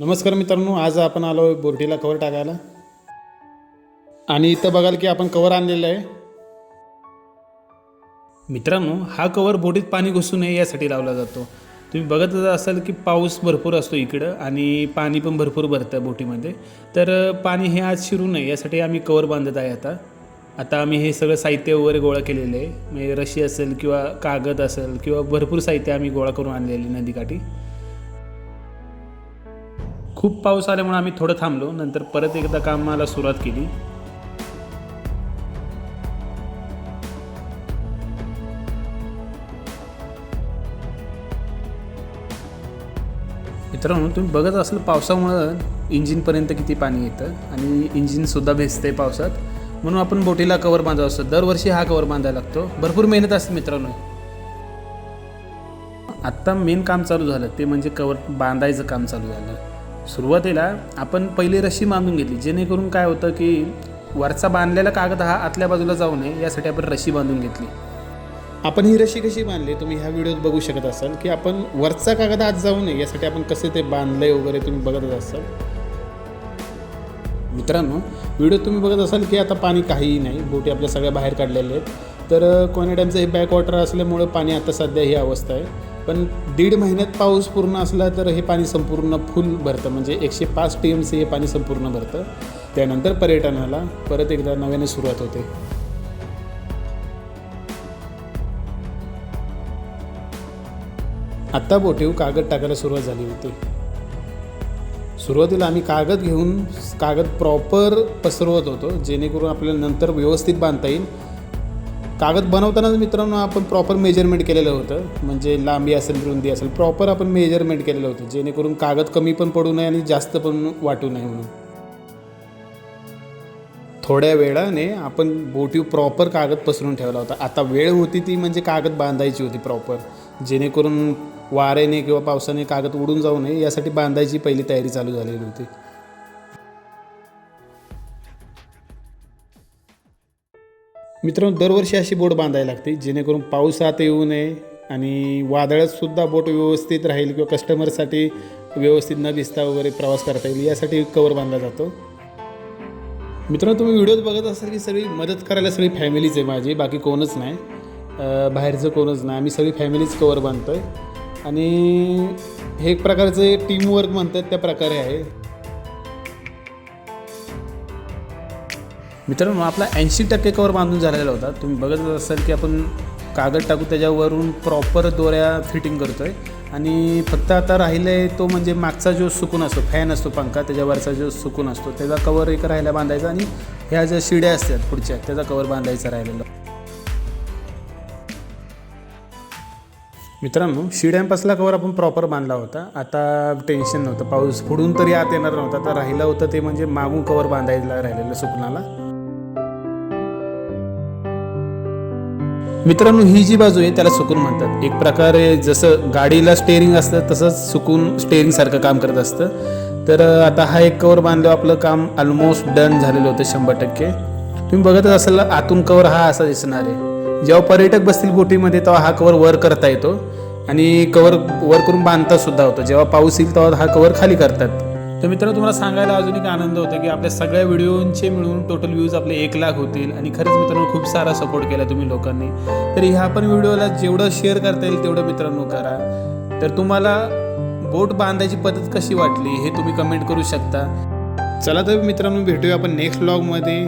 नमस्कार मित्रांनो आज आपण आलो आहे बोरटीला कवर टाकायला. आणि इथं बघाल की आपण कवर आणलेलं आहे. मित्रांनो हा कवर बोटीत पाणी घुसू नये यासाठी लावला जातो. तुम्ही बघत असाल की पाऊस भरपूर असतो इकडं आणि पाणी पण भरपूर भरतं बोटीमध्ये. तर पाणी हे आज शिरू नये यासाठी आम्ही कवर बांधत आहे आता. आता आम्ही हे सगळं साहित्य वगैरे गोळा केलेलं आहे. म्हणजे रशी असेल किंवा कागद असेल किंवा भरपूर साहित्य आम्ही गोळा करून आणलेले नदीकाठी. खूप पाऊस आल्यामुळे आम्ही थोडं थांबलो नंतर परत एकदा कामाला सुरुवात केली. मित्रांनो तुम्ही बघत असाल पावसामुळं इंजिनपर्यंत किती पाणी येतं आणि इंजिनसुद्धा भिजते पावसात. म्हणून आपण बोटीला कवर बांधत असतो. दरवर्षी हा कवर बांधायला लागतो. भरपूर मेहनत असते मित्रांनो. आत्ता मेन काम चालू झालं. ते म्हणजे कवर बांधायचं काम चालू झालं. सुरुवातीला आपण पहिली रशी बांधून घेतली. जेणेकरून काय होतं की वरचा बांधलेला कागद हा आतल्या बाजूला जाऊ नये यासाठी आपण रशी बांधून घेतली. आपण ही रशी कशी बांधली? तुम्ही ह्या व्हिडिओत बघू शकत असाल की आपण वरचा कागद आत जाऊ नये यासाठी आपण कसे ते बांधलंय वगैरे तुम्ही बघतच असाल. मित्रांनो व्हिडिओ तुम्ही बघत असाल की आता पाणी काहीही नाही बोटी आपल्या सगळ्या बाहेर काढलेल्या आहेत. तर कोण्या डॅमचं हे बॅकवॉटर असल्यामुळं पाणी आता सध्या ही अवस्था आहे. पण दीड महिन्यात पाऊस पूर्ण असला तर हे पाणी संपूर्ण फुल भरतं. म्हणजे एकशे पाच टी एम सी हे पाणी संपूर्ण भरतं. त्यानंतर पर्यटनाला परत एकदा नव्याने सुरुवात होते. आत्ता बोटीव कागद टाकायला सुरुवात झाली होती. सुरुवातीला आम्ही कागद घेऊन कागद प्रॉपर पसरवत होतो. जेणेकरून आपल्याला नंतर व्यवस्थित बांधता येईल. कागद बनवतानाच मित्रांनो आपण प्रॉपर मेजरमेंट केलेलं होतं. म्हणजे लांबी असेल रुंदी असेल प्रॉपर आपण मेजरमेंट केलेलं होतं. जेणेकरून कागद कमी पण पडू नये आणि जास्त पण वाटू नये म्हणून. थोड्या वेळाने आपण बोटीव प्रॉपर कागद पसरून ठेवला होता. आता वेळ होती ती म्हणजे कागद बांधायची होती प्रॉपर जेणेकरून वाऱ्याने किंवा पावसाने कागद उडून जाऊ नये यासाठी बांधायची पहिली तयारी चालू झालेली होती. मित्रांनो दरवर्षी अशी बोट बांधायला लागते जेणेकरून पाऊस आत येऊ नये आणि वादळातसुद्धा बोट व्यवस्थित राहील किंवा कस्टमरसाठी व्यवस्थित न भिजता वगैरे प्रवास करता येईल यासाठी कवर बांधला जातो. मित्रांनो तुम्ही व्हिडिओत बघत असाल की सगळी मदत करायला सगळी फॅमिलीच आहे माझी बाकी कोणच नाही. बाहेरचं कोणच नाही आम्ही सगळी फॅमिलीच कवर बांधतो आहे आणि हे एक प्रकारचे टीमवर्क म्हणतात त्या प्रकारे आहे. मित्रांनो आपला ऐंशी टक्के कवर बांधून झालेला होता. तुम्ही बघत असाल की आपण कागद टाकू त्याच्यावरून प्रॉपर दोऱ्या फिटिंग करतो आहे आणि फक्त आता राहिलं आहे तो म्हणजे मागचा जो सुकून असतो फॅन असतो पंखा त्याच्यावरचा जो सुकून असतो त्याचा कवर एक राहिला बांधायचा आणि ह्या ज्या शिड्या असतात पुढच्या त्याचा कवर बांधायचा राहिलेला. मित्रांनो शिड्यांपासला कवर आपण प्रॉपर बांधला होता. आता टेन्शन नव्हतं. पाऊस पुढून तरी आत येणार नव्हता. तर राहिलं होतं ते म्हणजे मागून कवर बांधायला राहिलेलं सुकणाला. मित्रांनो ही जी बाजू आहे त्याला सुकून म्हणतात. एक प्रकारे जसं गाडीला स्टेअरिंग असतं तसंच सुकून स्टेअरिंगसारखं काम करत असतं. तर आता हा एक कवर बांधल्यावर आपलं काम ऑलमोस्ट डन झालेलं होतं शंभर टक्के. तुम्ही बघतच असाल आतून कवर हा असा दिसणार आहे. जेव्हा पर्यटक बसतील बोटीमध्ये तेव्हा हा कवर वर करता येतो. आणि कवर वर करून बांधता सुद्धा होतं. जेव्हा पाऊस येईल तेव्हा हा कवर खाली करतात. तर मित्रांनो तुम्हाला सांगायला अजून एक आनंद होतो की आपल्या सगळ्या व्हिडिओंचे मिळून टोटल व्ह्यूज आपले एक लाख होतील आणि खरंच मित्रांनो खूप सारा सपोर्ट केला तुम्ही लोकांनी. तर ह्या पण व्हिडिओला जेवढं शेअर करता येईल तेवढं मित्रांनो करा. तर तुम्हाला बोट बांधायची पद्धत कशी वाटली हे तुम्ही कमेंट करू शकता. चला तर मित्रांनो भेटूया आपण नेक्स्ट ब्लॉगमध्ये